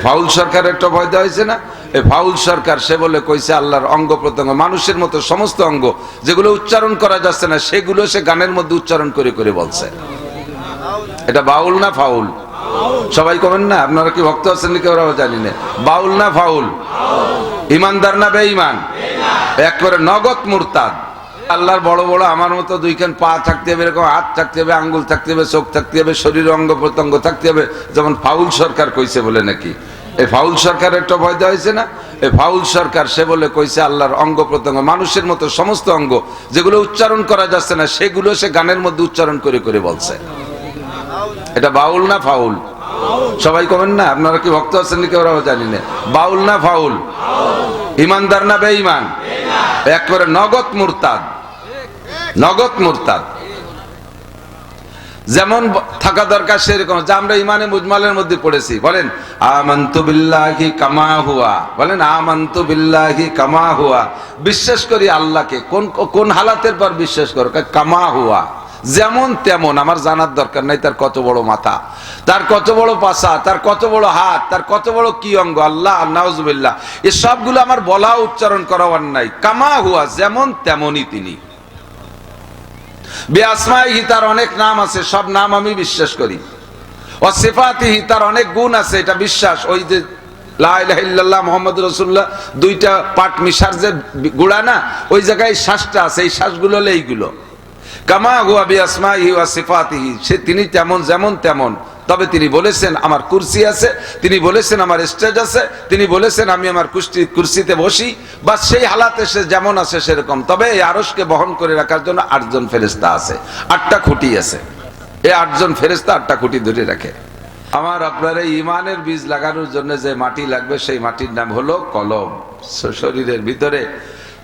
Foul সরকার একটা ভয় দেওয়া হয়েছে না? এই ফাউল সরকার সে বলে কইছে আল্লাহর অঙ্গ প্রত্যঙ্গ, মানুষের মতো সমস্ত অঙ্গ যেগুলো উচ্চারণ করা যাচ্ছে না, সেগুলো সে গানের মধ্যে উচ্চারণ করে করে বলছে। এটা বাউল না ফাউল? সবাই কমেন না, আপনারা কি ভক্ত আছেন নাকি ওরা জানি না। বাউল না ফাউল? ইমানদার না বেঈমান? একবারে নগদ মুরতাদ। আল্লাহর বড় বড় আমার মতো দুইখান পা থাকতে হবে, এরকম হাত থাকতে হবে, আঙ্গুল থাকতে হবে, চোখ থাকতে হবে, শরীর অঙ্গ প্রত্যঙ্গ থাকতে হবে। যেমন ফাউল সরকার কইছে বলে নাকি। এই ফাউল সরকার একটা ভয় দেওয়া হয়েছে না? এই ফাউল সরকার সে বলে কইছে আল্লাহর অঙ্গ প্রত্যঙ্গ, মানুষের মতো সমস্ত অঙ্গ যেগুলো উচ্চারণ করা যাচ্ছে না, সেগুলো সে গানের মধ্যে উচ্চারণ করে করে বলছে। এটা বাউল না ফাউল? সবাই কমেন না, আপনারা কি ভক্ত আছেন নাকি ওরাও জানি না। বাউল না ফাউল? ইমানদার না বেঈমান? একবারে নগদ মুরতাদ। নগদ মুরতাদ। যেমন থাকা দরকার সেরকম। যে আমরা ইমানে মুজমালের মধ্যে পড়েছি। বলেন, আমান্তু বিল্লাহি কামা হুয়া। বলেন, আমান্তু বিল্লাহি কামা হুয়া। বিশ্বাস করি আল্লাহকে। কোন কোন হালাতের পর বিশ্বাস করো? কামা হুয়া। যেমন তেমন। আমার জানার দরকার নাই, তার কত বড় মাথা। তার কত বড় পাশা, তার কত বড় হাত, তার কত বড় কি অঙ্গ? আল্লাহ, নাউজুবিল্লাহ। এ সবগুলো আমার বলা উচ্চারণ করা নাই। কামা হুয়া, যেমন তেমনই তিনি। বেআসমাইহি তার অনেক নাম আছে, সব নাম আমি বিশ্বাস করি। ও সিফাতিহি তার অনেক গুণ আছে, এটা বিশ্বাস। ওই যে লা ইলাহা ইল্লাল্লাহ মুহাম্মদ রাসূলুল্লাহ, দুইটা পাট মিশার যে গুড়া না, ওই জায়গায় শ্বাসটা আছে, এই শ্বাসগুলো হলো এইগুলো। কামা হুয়া বিআসমাইহি ওয়া সিফাতিহি, সে তিনি তেমন, যেমন তেমন। তবে তিনি বলেছেন, আমার কুরসি আছে, তিনি বলেছেন, আমার স্টেজ আছে, তিনি বলেছেন, আমি আমার কুস্তি কুরসিতে বসি, বা সেই হালাতে সে যেমন আছে সেরকম। তবে এই আরসকে বহন করে রাখার জন্য আটজন ফেরেস্তা আছে, আটটা খুঁটি আছে। এই আটজন ফেরেস্তা আটটা খুঁটি ধরে রাখে। আমার আপনার এই ইমানের বীজ লাগানোর জন্য যে মাটি লাগবে, সেই মাটির নাম হলো কলম। শরীরের ভিতরে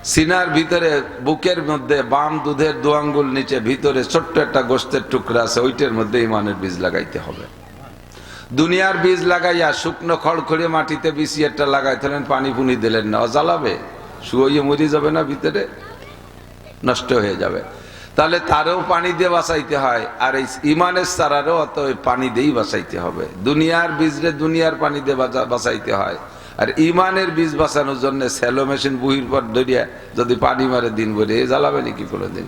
সিনার ভিতরে বুকের মধ্যে বাম দুধের দু আঙ্গুল, নিচে ভিতরে ছোট্ট একটা গোস্তের টুকরা আছে, ওইটার মধ্যে ইমানের বীজ লাগাইতে হবে। দুনিয়ার বীজ লাগাইয়া শুকনো খড়খড়ে মাটিতে বিসি একটা লাগাইতেলেন পানি পুনি দিলেন না জ্বালাবে শুয়ে মরি যাবে না ভিতরে? নষ্ট হয়ে যাবে। তাহলে তারও পানি দিয়ে বাঁচাইতে হয়, আর এই ইমানের সারারও অত পানি দিয়েই বাঁচাইতে হবে। দুনিয়ার বীজরে দুনিয়ার পানি দিয়ে বাঁচা- বাঁচাইতে হয়। আর ইমানের বীজ বাঁচানোর জন্য স্যালো মেশিন বুহির পর ধরিয়া যদি পানি মারে দিন বলে এ জ্বালাবে নাকি কোনোদিন?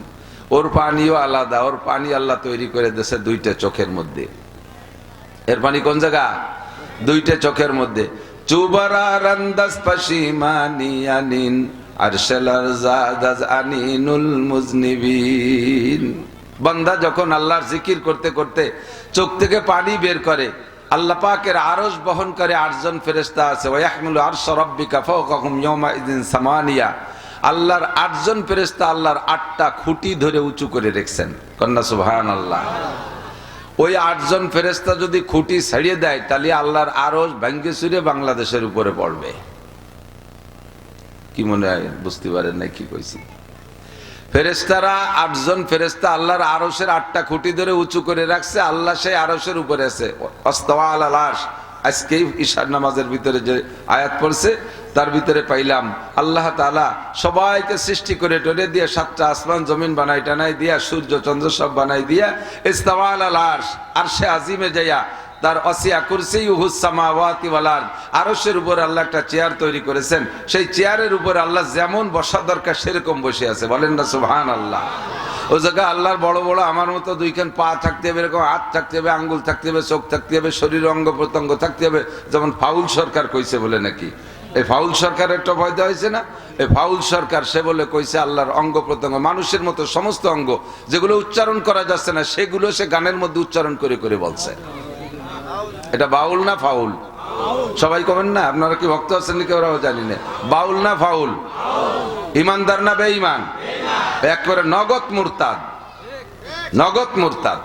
ওর পানিও আলাদা, ওর পানি আল্লাহ তৈরি করে দেশে দুইটা চোখের মধ্যে। এর পানি কোন জায়গা? দুইটা চোখের মধ্যে। আনিন বান্দা যখন আল্লাহর জিকির করতে করতে চোখ থেকে পানি বের করে আল্লাহ পাকের আরশ বহন করে আটজন ফেরেশতা আছে। সামানিয়া। আল্লাহর আটজন ফেরেশতা আল্লাহর আটটা খুঁটি ধরে উঁচু করে রেখেছেন। কন্যা সুবহানাল্লাহ। ওই আটজন ফেরেস্তা যদি খুঁটি ছাড়িয়ে দেয়, তাহলে আল্লাহর আরও ভেঙ্গে সুরে বাংলাদেশের উপরে পড়বে। কি মনে হয়, বুঝতে পারেন না কি কইছি? ফেরেস্তারা আটজন ফেরেস্তা আল্লাহর আরসের আটটা খুঁটি ধরে উঁচু করে রাখছে, আল্লাহ সেই আরসের উপরে আছে। আজকেই ঈশার নামাজের ভিতরে যে আয়াত পড়ছে, তার ভিতরে পাইলাম, আল্লাহ তাআলা সবাইকে সৃষ্টি করে টরে দিয়ে সাতটা আসমান জমিন বানাই টানাই দিয়া, সূর্য, চন্দ্র সব বানাই দিয়া ইস্তাওয়া আল আর সে আজিমে যাইয়া তার অসিয়া কুরসি সামাওয়াতি ওয়াল আরদ। আরশের উপর আল্লাহ একটা চেয়ার তৈরি করেছেন। সেই চেয়ারের উপর আল্লাহ যেমন বসা দরকার সেরকম বসে আছে। বলেন না, সুবহানাল্লাহ। ও জায়গা আল্লাহর বড় বড় আমার মতো দুইখান পা থাকতে হবে, এরকম হাত থাকতে হবে, আঙ্গুল থাকতে হবে, চোখ থাকতে হবে, শরীর অঙ্গ প্রত্যঙ্গ থাকতে হবে। যেমন ফাউল সরকার কইছে বলে নাকি। এই ফাউল সরকারের একটা ভয় দেওয়া হয়েছে না? এই ফাউল সরকার সে বলে কইছে আল্লাহর অঙ্গ প্রত্যঙ্গ, মানুষের মতো সমস্ত অঙ্গ যেগুলো উচ্চারণ করা যাচ্ছে না, সেগুলো সে গানের মধ্যে উচ্চারণ করে করে বলছে। এটা বাউল না ফাউল? সবাই কমেন না, আপনারা কি ভক্ত আছেন নাকি ওরাও জানি না। বাউল না ফাউল? ইমানদার না বেঈমান? একবারে নগদ মুরতাদ। নগদ মুরতাদ।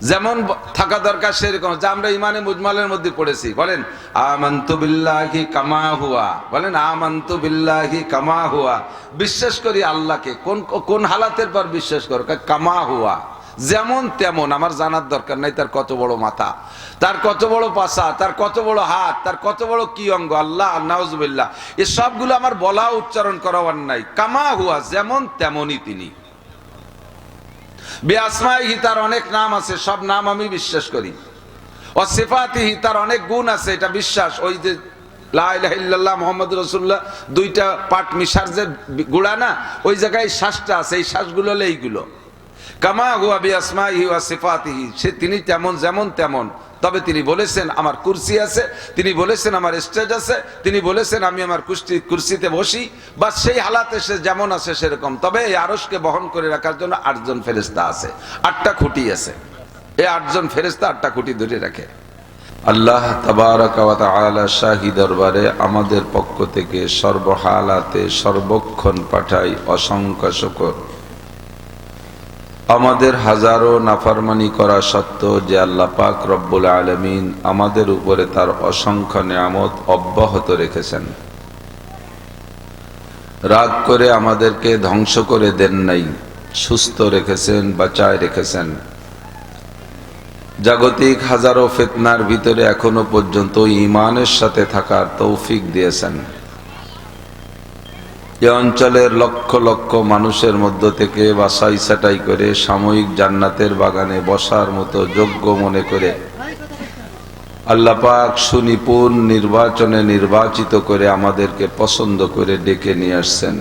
যেমন থাকা দরকার সেরকম, যে আমরা ইমানে মুজমালের মধ্যে পড়েছি। বলেন, আমান্তু বিল্লাহি কামা হুয়া। বলেন, আমান্তু বিল্লাহি কামা হুয়া। বিশ্বাস করি আল্লাহকে। কোন কোন হালাতের পর বিশ্বাস করো কামা হুয়া। যেমন তেমন, আমার জানার দরকার নাই তার কত বড় মাথা, তার কত বড় পাশা, তার কত বড় হাত, তার কত বড় কি অঙ্গ, আল্লাহ, নাউজুবিল্লাহ, এ সবগুলো আমার বলা, উচ্চারণ করা নাই কামা হুয়া, যেমন তেমনই তিনি। বেআসমাইহি তার অনেক নাম আছে, সব নাম আমি বিশ্বাস করি। অসিফাতিহি তার অনেক গুণ আছে, এটা বিশ্বাস, ওই যে লা ইলাহা ইল্লাল্লাহ মোহাম্মদ রসুল্লাহ দুইটা পাট মিশার যে গুড়া না, ওই জায়গায় শ্বাসটা আছে, এই শ্বাসগুলো হলো এইগুলো। কামা হুয়া বি আসমাইহি ওয়া সিফাতিহি। সে তিনি তেমন যেমন তেমন। তবে তিনি বলেছেন, আমার কুরসি আছে, তিনি বলেছেন, আমার স্টেজ আছে, তিনি বলেছেন, আমি আমার কুস্তি কুরসিতে বসি, বা সেই হালাতে সে যেমন আছে সেরকম। তবে এই আরসকে বহন করে রাখার জন্য আটজন ফেরেস্তা আছে, আটটা খুঁটি আছে। এই আটজন ফেরেস্তা আটটা খুঁটি ধরে রাখে। আল্লাহ তাবারকালা শাহী দরবারে আমাদের পক্ষ থেকে সর্বহালাতে সর্বক্ষণ পাঠাই অসংখ্য শকর। আমাদের হাজারো নাফারমানি করা সত্ত্বেও যে আল্লাহ পাক রব্বুল আলমিন আমাদের উপরে তার অসংখ্য নিয়ামত অব্যাহত রেখেছেন। রাগ করে আমাদেরকে ধ্বংস করে দেন নাই, সুস্থ রেখেছেন, বাঁচায় রেখেছেন। জাগতিক হাজারো ফেতনার ভিতরে এখনও পর্যন্ত ইমানের সাথে থাকার তৌফিক দিয়েছেন। এ অঞ্চলের লক্ষ লক্ষ মানুষের মধ্য থেকে বাসাই সাটাই করে সাময়িক জান্নাতের বাগানে বসার মতো যোগ্য মনে করে। আল্লাপাক সুনিপুণ নির্বাচনে নির্বাচিত করে আমাদেরকে পছন্দ করে ডেকে নিয়ে আসছেন।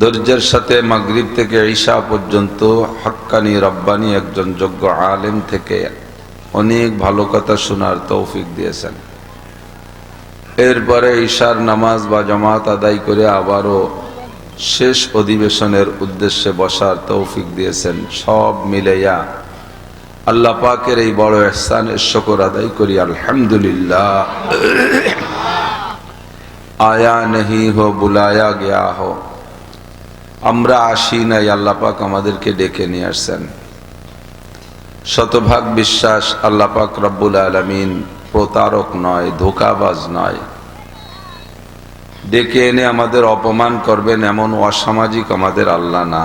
ধৈর্যের সাথে মাগরিব থেকে ঈশা পর্যন্ত হাক্কানি রব্বানি একজন যোগ্য আলেম থেকে অনেক ভালো কথা শোনার তৌফিক দিয়েছেন। এরপরে ঈশার নামাজ বা জামাত আদায় করে আবারও শেষ অধিবেশনের উদ্দেশ্যে বসার তৌফিক দিয়েছেন। সব মিলেয়া আল্লাহ পাকের এই বড় এহসানের শকর আদায় করি, আলহামদুলিল্লাহ। আয়া নেহি হো, বুলায়া গিয়া হো। আমরা আসি নাই, আল্লাহ পাক আমাদেরকে ডেকে নিয়ে আসছেন। শতভাগ বিশ্বাস আল্লাহ পাক রব্বুল আলমিন প্রতারক নয়, ধোকাবাজ নয়। ডেকে এনে আমাদের অপমান করবেন এমন অসামাজিক আমাদের আল্লাহ না।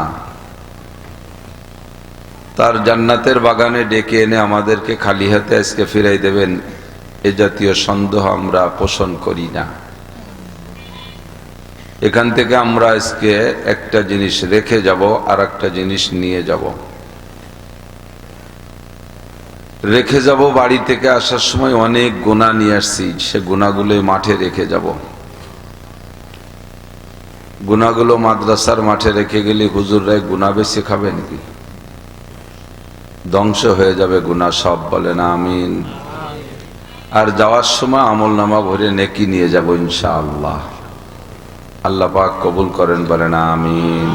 তার জান্নাতের বাগানে ডেকে এনে আমাদেরকে খালি হাতে আজকে ফিরাই দেবেন, এ জাতীয় সন্দেহ আমরা পোষণ করি না। এখান থেকে আমরা আজকে একটা জিনিস রেখে যাব আর একটা জিনিস নিয়ে যাব। রেখে যাব বাড়ি থেকে আসার সময় অনেক গুণা নিয়ে আসছি, সে গুণাগুলো মাঠে রেখে যাব। গুণাগুলো মাদ্রাসার মাঠে রেখে গেলে হুজুররাই গুণা বেশি খাবে নাকি? ধ্বংস হয়ে যাবে গুণা সব বলে না, আমিন। আর যাওয়ার সময় আমল নামা ভরে নেকি নিয়ে যাব ইনশা আল্লাহ আল্লাহ পাক কবুল করেন বলে না আমিন।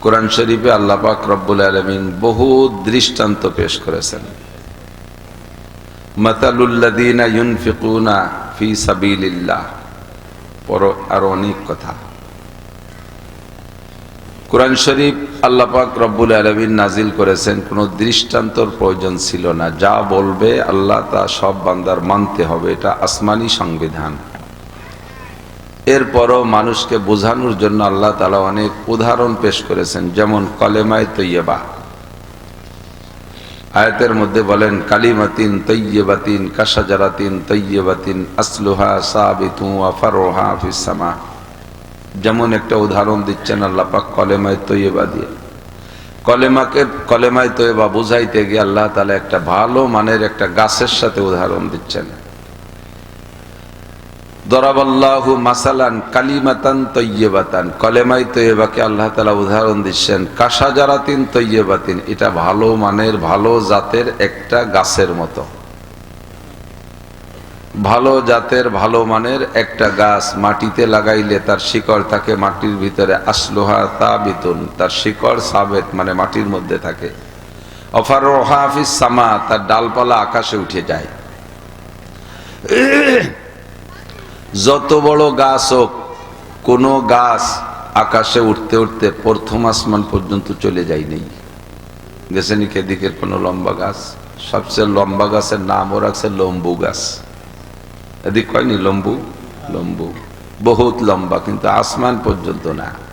কোরআন শরীফে আল্লাহ পাক রব্বুল আলমিন বহু দৃষ্টান্ত পেশ করেছেন। ইউনফিকুনা ফি পর আর অনেক কথা। কোরআন শরীফ আল্লাহ রব্বুল আলমিন নাজিল করেছেন, কোনো দৃষ্টান্তর প্রয়োজন ছিল না। যা বলবে আল্লাহ তা সব বান্দার মানতে হবে। এটা আসমানি সংবিধান। এরপরও মানুষকে বোঝানোর জন্য আল্লাহ তালা অনেক উদাহরণ পেশ করেছেন, যেমন কলেমায় তৈয়বা। আয়াতের মধ্যে বলেন, কালিমাতিন তৈয়বাতিন কাসাজারাতিন তৈয়বাতিন আসলুহা সাবিতু আফারোহা ফিসামা যেমন একটা উদাহরণ দিচ্ছেন আল্লাহ পাক কলেমায় তৈয়বা দিয়ে। কলেমাকে কলেমায় তৈয়বা বুঝাইতে গিয়ে আল্লাহ তালা একটা ভালো মানের একটা গাছের সাথে উদাহরণ দিচ্ছেন। দরাবাল্লাহু মাসালান কালিমাতান তৈয়বাতান। কলেমাই তৈয়বাকে আল্লাহ তালা উদাহরণ দিচ্ছেন কাসাজারাতিন তৈয়বাতিন। এটা ভালো মানের, ভালো জাতের একটা গাছের মতো। ভালো জাতের, ভালো মানের একটা গাছ মাটিতে লাগাইলে তার শিকড় থাকে মাটির ভিতরে। আসলোহা তা বিতুন তার শিকড় সাবেত মানে মাটির মধ্যে থাকে। অফার হাফিস সামা, তার ডালপালা আকাশে উঠে যায়। যত বড় গাছ হোক, কোনো গাছ আকাশে উঠতে উঠতে প্রথম আসমান পর্যন্ত চলে যায়নি গেছে নিকে দিকের কোনো লম্বা গাছ? সবচেয়ে লম্বা গাছের নামও রাখছে লম্বু গাছ। এদিক কয়নি? লম্বু? লম্বু। বহুত লম্বা, কিন্তু আসমান পর্যন্ত না।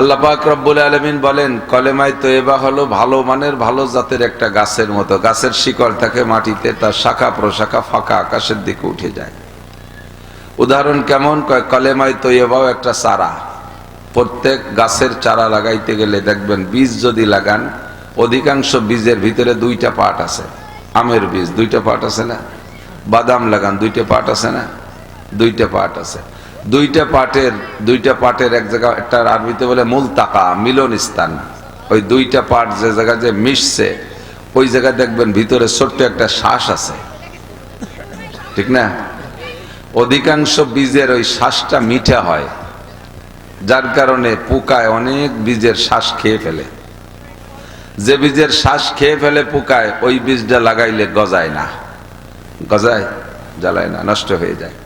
আল্লাহ পাক রব্বুল আলমিন বলেন, কলেমায় তৈবা হলো ভালো মানের ভালো জাতের একটা গাছের মতো। গাছের শিকড় থাকে মাটিতে তার শাখা প্রশাখা ফাঁকা আকাশের দিকে উঠে যায়। উদাহরণ কেমন? কয়, কলেমায় তৈবাও একটা চারা। প্রত্যেক গাছের চারা লাগাইতে গেলে দেখবেন বীজ যদি লাগান, অধিকাংশ বীজের ভিতরে দুইটা পার্ট আছে। আমের বীজ, দুইটা পার্ট আছে না? বাদাম লাগান, দুইটা পার্ট আছে না? দুইটা পার্ট আছে। দুইটা পার্টের দুইটা পার্টের এক জায়গা, একটা আরবিতে বলে মূল তাকা মিলন স্থান। ওই দুইটা পার্ট যে জায়গা যে মিশছে, ওই জায়গায় দেখবেন ভিতরে ছোট্ট একটা শ্বাস আছে। ঠিক না? অধিকাংশ বীজের ওই শ্বাসটা মিঠা হয়, যার কারণে পোকায় অনেক বীজের শ্বাস খেয়ে ফেলে। যে বীজের শ্বাস খেয়ে ফেলে পোকায়, ওই বীজটা লাগাইলে গজায় না। গজায়, জ্বালায় না, নষ্ট হয়ে যায়।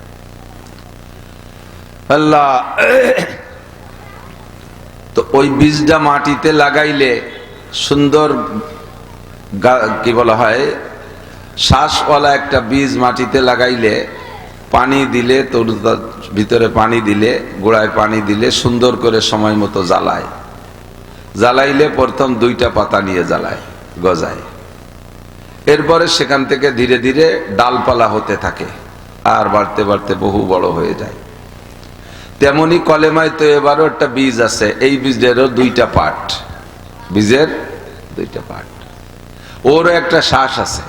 তো ওই বীজটা মাটিতে লাগাইলে সুন্দর কি বলা হয়, শ্বাসওয়ালা একটা বীজ মাটিতে লাগাইলে পানি দিলে তোর ভিতরে পানি দিলে, গোড়ায় পানি দিলে সুন্দর করে সময় মতো জ্বালায়। জ্বালাইলে প্রথম দুইটা পাতা নিয়ে জ্বালায়, গজায়। এরপরে সেখান থেকে ধীরে ধীরে ডালপালা হতে থাকে, আর বাড়তে বাড়তে বহু বড় হয়ে যায়। তেমনি কলেমায় তো এবারও একটা বীজ আছে। এই বীজেরও দুইটা পার্ট। বীজের দুইটা পার্ট। ওরও একটা শ্বাস আছে।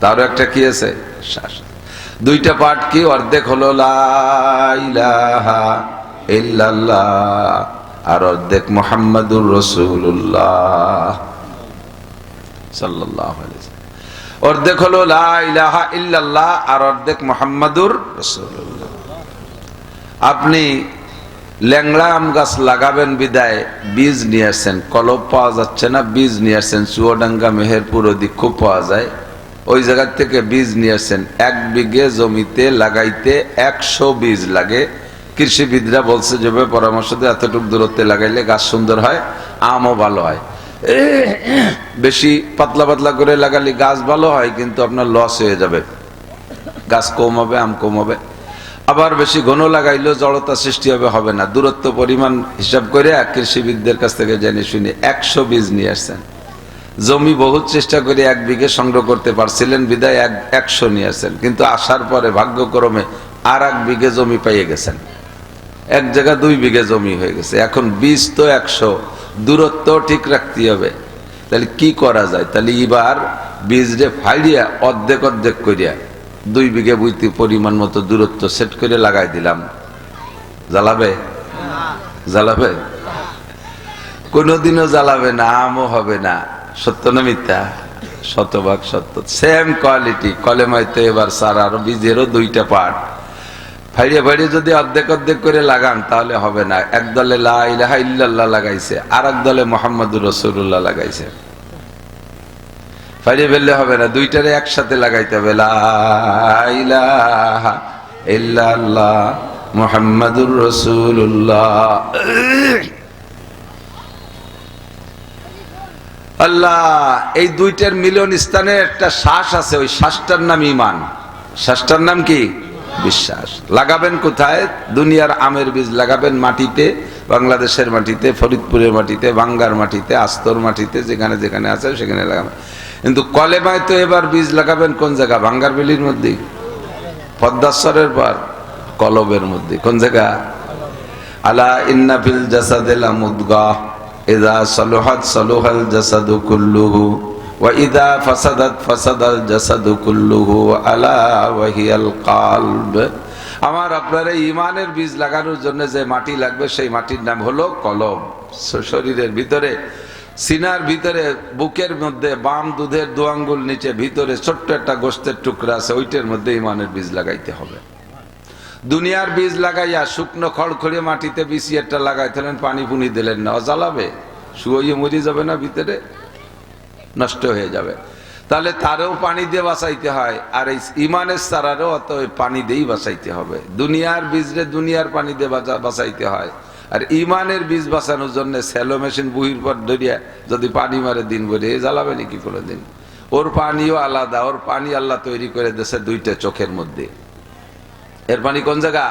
তারও একটা কি আছে? শ্বাস। দুইটা পার্ট কি? অর্ধেক হলো আর অর্ধেক মোহাম্মদুর রসুল্লাহ অর্ধেক হলো ইল্লাল্লাহ আর অর্ধেক মোহাম্মদুর রসুল্লাহ আপনি ল্যাংড়া আম গাছ লাগাবেন বিদায়, বীজ নিয়ে আসছেন কলব পাওয়া যাচ্ছে না, বীজ নিয়ে আসছেন চুয়াডাঙ্গা, মেহেরপুর ওদিক খুব পাওয়া যায়। ওই জায়গার থেকে বীজ নিয়ে আসছেন এক বিঘে জমিতে লাগাইতে একশো বীজ লাগে। কৃষিবিদরা বলছে, যেভাবে পরামর্শ দিয়ে, এতটুকু দূরত্বে লাগাইলে গাছ সুন্দর হয়, আমও ভালো হয়। বেশি পাতলা পাতলা করে লাগালে গাছ ভালো হয়, কিন্তু আপনার লস হয়ে যাবে। গাছ কম হবে, আম কম হবে। আবার বেশি ঘন লাগাইলেও জড়তা সৃষ্টি হবে হবে না। দূরত্ব পরিমাণ হিসাব করে কৃষিবিদদের কাছ থেকে জেনে শুনে একশো বীজ নিয়ে আসছেন। জমি বহুত চেষ্টা করে এক বিঘে সংগ্রহ করতে পারছিলেন, বিদায় এক একশো নিয়ে আসছেন। কিন্তু আসার পরে ভাগ্যক্রমে আর এক বিঘে জমি পাইয়ে গেছেন। এক জায়গা দুই বিঘে জমি হয়ে গেছে। এখন বীজ তো একশো দূরত্ব ঠিক রাখতে হবে। তাহলে কি করা যায়? তাহলে এবার বীজ রে ফাইলিয়া অর্ধেক অর্ধেক করিয়া দুই বিঘে বুঝতে পরিমাণ মতো দূরত্ব সেট করে লাগাই দিলাম। জ্বালাবে? জ্বালাবে? কোনোদিনও জ্বালাবে না, আমও হবে না। সত্য না মিথ্যা? শতভাগ সত্য। সেম কোয়ালিটি কলেমাইতে এবার সার আরও বীজেরও দুইটা পার্ট ফাইড়ে ফাইড়ে যদি অর্ধেক অর্ধেক করে লাগান, তাহলে হবে না। এক দলে লাগাইছে আর এক দলে মোহাম্মদুর রসুল্লাহ লাগাইছে। ফাইড়ে ফেললে হবে না, দুইটারে একসাথে লাগাইতে হবে। মোহাম্মদুর রসুল্লাহ আল্লাহ, এই দুইটার মিলন স্থানে একটা শ্বাস আছে, ওই শ্বাসটার নাম ইমান শ্বাসটার নাম কি? বিশ্বাস। লাগাবেন কোথায়? দুনিয়ার আমের বীজ লাগাবেন মাটিতে, বাংলাদেশের মাটিতে, ফরিদপুরের মাটিতে, বাঙ্গার মাটিতে, আস্তর মাটিতে, যেখানে যেখানে আছে সেখানে লাগাবেন। কিন্তু কলেমায় তো এবার বীজ লাগাবেন কোন জায়গা? বাঙ্গার বেলির মধ্যে পদ্মাশ্বরের পর কলবের মধ্যে। কোন জায়গা? আলা ইন্না ফিল জাসাদিল মুদগাহ ইদা সলুহাত সলুহাল জাসাদু কুল্লুহু। ওয়া ইদা ফাসাদাত ফাসাদাল জাসাদু কুল্লুহু আলা ওয়াহিয়াল কালব। আমার আপনারা ইমানের বীজ লাগানোর জন্য যে মাটি লাগবে, সেই মাটির নাম হলো কলব। শরীরের ভিতরে সিনার ভিতরে, বুকের মধ্যে, বাম দুধের দু আঙ্গুল নিচে, ভিতরে ছোট্ট একটা গোস্তের টুকরা আছে, ওইটার মধ্যে ইমানের বীজ লাগাইতে হবে। দুনিয়ার বীজ লাগাইয়া শুকনো খড়খড়িয়ে মাটিতে বিশি একটা লাগাইতেলেন, পানি পুনি দিলেন না জ্বালাবে শুয়ে মরি যাবে না ভিতরে, নষ্ট হয়ে যাবে। তাহলে তারও পানি দিয়ে বাঁচাইতে হয়, আর এই ইমানের সারারও অত পানি দিয়েই বাঁচাইতে হবে। দুনিয়ার বীজরে দুনিয়ার পানি দিয়ে বাঁচা- বাঁচাইতে হয়। আর ইমানের বীজ বাঁচানোর জন্য স্যালো মেশিন বুহির পর ধরিয়া যদি পানি মারে দিন ভরে, এ জ্বালাবে নাকি কোনো দিন ওর পানিও আলাদা, ওর পানি আল্লাহ তৈরি করে দেশে দুইটা চোখের মধ্যে। এর পানি কোন জায়গা?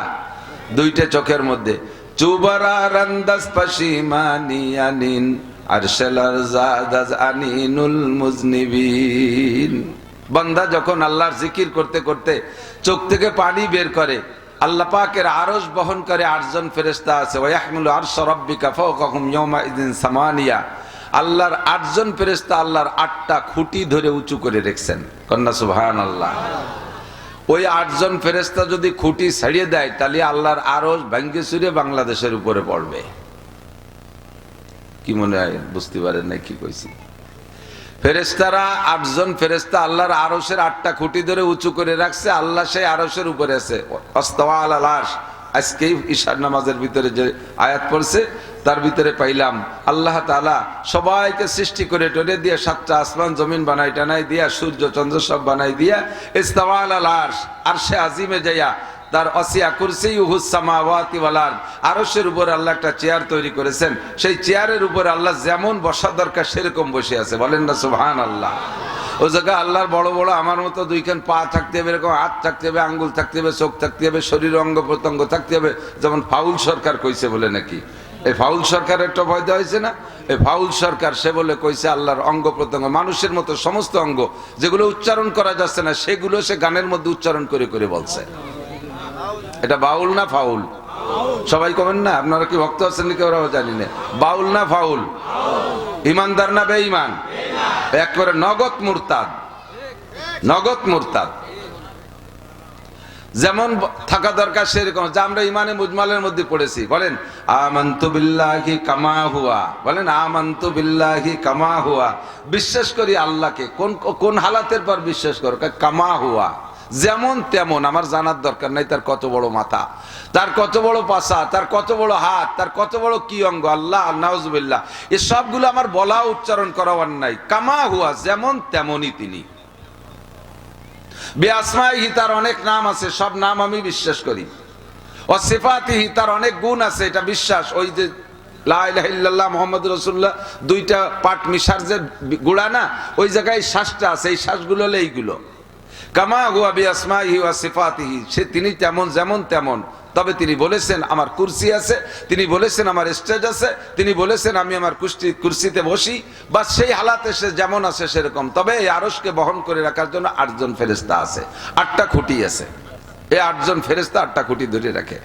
দুইটা চোখের মধ্যে। আনিন মুজনিবিন। বান্দা যখন আল্লাহর জিকির করতে করতে চোখ থেকে পানি বের করে আল্লাহ পাকের আরশ বহন করে আটজন ফেরেস্তা আছে। সামানিয়া। আল্লাহর আটজন ফেরেস্তা আল্লাহর আটটা খুঁটি ধরে উঁচু করে রেখেছেন। কন্যা সুবহানাল্লাহ। ওই আটজন ফেরেস্তা যদি খুঁটি ছাড়িয়ে দেয়, তাহলে আল্লাহর আরশ ভাঙ্গে সুরে বাংলাদেশের উপরে পড়বে। কি মনে হয়? বুঝতে পারেন না কি কইছি? ফেরেস্তারা আটজন ফেরেস্তা আল্লাহর আরসের আটটা খুঁটি ধরে উঁচু করে রাখছে, আল্লাহ সেই আরসের উপরে আছে। অস্তওয়া আলা লাশ আজকেই ঈশার নামাজের ভিতরে যে আয়াত পড়ছে, তার ভিতরে পাইলাম, আল্লাহ তাআলা সবাইকে সৃষ্টি করে টরে দিয়ে সাতটা আসমান জমিন বানাই টানাই দিয়া, সূর্য, চন্দ্র সব বানাই দিয়া ইস্তাওয়া আলা লাশ আর সে আজিমে যাইয়া তার অসিয়া কুরসি সামাওয়াতি ওয়াল আরদ। আরশের উপর আল্লাহ একটা চেয়ার তৈরি করেছেন। সেই চেয়ারের উপর আল্লাহ যেমন বসা দরকার, সেরকম বসে আছে। বলেন না, সুবহানাল্লাহ। ও জায়গায় আল্লাহর বড় বড় আমার মতো দুইখান পা থাকতে হবে, এরকম হাত থাকতে হবে, আঙ্গুল থাকতে হবে, চোখ থাকতে হবে, শরীর অঙ্গ প্রত্যঙ্গ থাকতে হবে। যেমন ফাউল সরকার কইছে বলে নাকি। এই ফাউল সরকার একটা ভয় হয়েছে না? এই ফাউল সরকার সে বলে কইছে, আল্লাহর অঙ্গ প্রত্যঙ্গ, মানুষের মতো সমস্ত অঙ্গ যেগুলো উচ্চারণ করা যাচ্ছে না, সেগুলো সে গানের মধ্যে উচ্চারণ করে করে বলছে। এটা বাউল না ফাউল? সবাই কবেন না, আপনারা কি ভক্ত আছেন নাকি ওরাও জানি না। বাউল না ফাউল? ইমানদার না বেঈমান? এক করে নগদ মুরতাদ। নগদ মুরতাদ। যেমন থাকা দরকার সেরকম। যে আমরা ইমানে মুজমালের মধ্যে পড়েছি। বলেন, আমন্তু বিল্লাহি কামা হুয়া। বলেন, আমন্তু বিল্লাহি কামা হুয়া। বিশ্বাস করি আল্লাহকে। কোন কোন হালাতের পর বিশ্বাস করো কামা হুয়া। যেমন তেমন, আমার জানার দরকার নাই তার কত বড় মাথা, তার কত বড় পাশা, তার কত বড় হাত, তার কত বড় কি অঙ্গ, আল্লাহ, নাউজুবিল্লাহ এ সবগুলো আমার বলা উচ্চারণ করা নাই। কামা হুয়া, যেমন তেমনই তিনি। বেআসমাইহি তার অনেক নাম আছে, সব নাম আমি বিশ্বাস করি। ও সিফাতিহি তার অনেক গুণ আছে, এটা বিশ্বাস। ওই যে লা ইলাহা ইল্লাল্লাহ মুহাম্মদ রাসূলুল্লাহ, দুইটা পাট মিশার যে গুড়া না, ওই জায়গায় শ্বাসটা আছে, এই শ্বাসগুলো হলো এইগুলো। কামা হুয়া ওয়া সিফাতিহি। সে তিনি তেমন, যেমন তেমন। তবে তিনি বলেছেন, আমার কুরসি আছে, তিনি বলেছেন, আমার স্টেজ আছে, তিনি বলেছেন, আমি আমার কুস্তি কুরসিতে বসি। বা সেই হালাতে সে যেমন আছে, সেরকম। তবে এই আরসকে বহন করে রাখার জন্য আটজন ফেরেস্তা আছে, আটটা খুঁটি আছে। এই আটজন ফেরেস্তা আটটা খুঁটি ধরে রাখে।